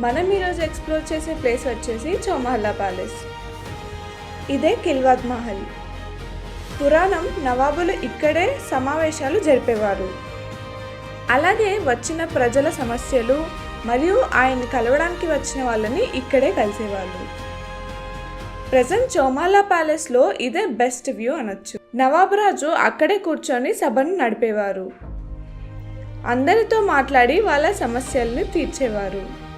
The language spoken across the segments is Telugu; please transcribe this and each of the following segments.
మనం ఈరోజు ఎక్స్ప్లోర్ చేసే ప్లేస్ వచ్చేసి చౌమహల్లా ప్యాలెస్. ఇదే కిల్వాద్ మహల్. పురాణం నవాబులు ఇక్కడే సమావేశాలు జరిపేవారు. అలాగే వచ్చిన ప్రజల సమస్యలు మరియు ఆయన కలవడానికి వచ్చిన వాళ్ళని ఇక్కడే కలిసేవాళ్ళు. ప్రజెంట్ చౌమాలా ప్యాలెస్లో ఇదే బెస్ట్ వ్యూ అనొచ్చు. నవాబ్ రాజు అక్కడే కూర్చొని సభను నడిపేవారు. అందరితో మాట్లాడి వాళ్ళ సమస్యల్ని తీర్చేవారు.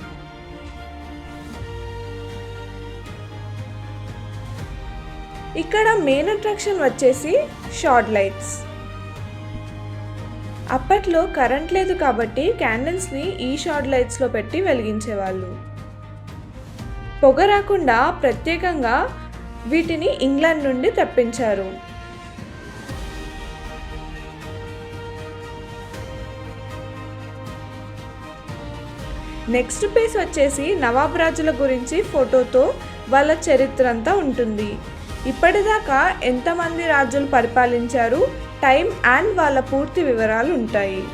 ఇక్కడ మెయిన్ అట్రాక్షన్ వచ్చేసి షార్ట్ లైట్స్ అప్పట్లో కరెంట్ లేదు కాబట్టి క్యాండిల్స్ని ఈ షార్ట్ లైట్స్లో పెట్టి వెలిగించేవాళ్ళు. పొగ రాకుండా ప్రత్యేకంగా వీటిని ఇంగ్లాండ్ నుండి తెప్పించారు. నెక్స్ట్ పేజ్ వచ్చేసి నవాబ్ రాజుల గురించి ఫోటోతో వాళ్ళ చరిత్ర అంతా ఉంటుంది. ఇప్పటిదాకా ఎంతమంది రాజులు పరిపాలించారు? టైం అండ్ వాళ్ళ పూర్తి వివరాలు ఉంటాయి.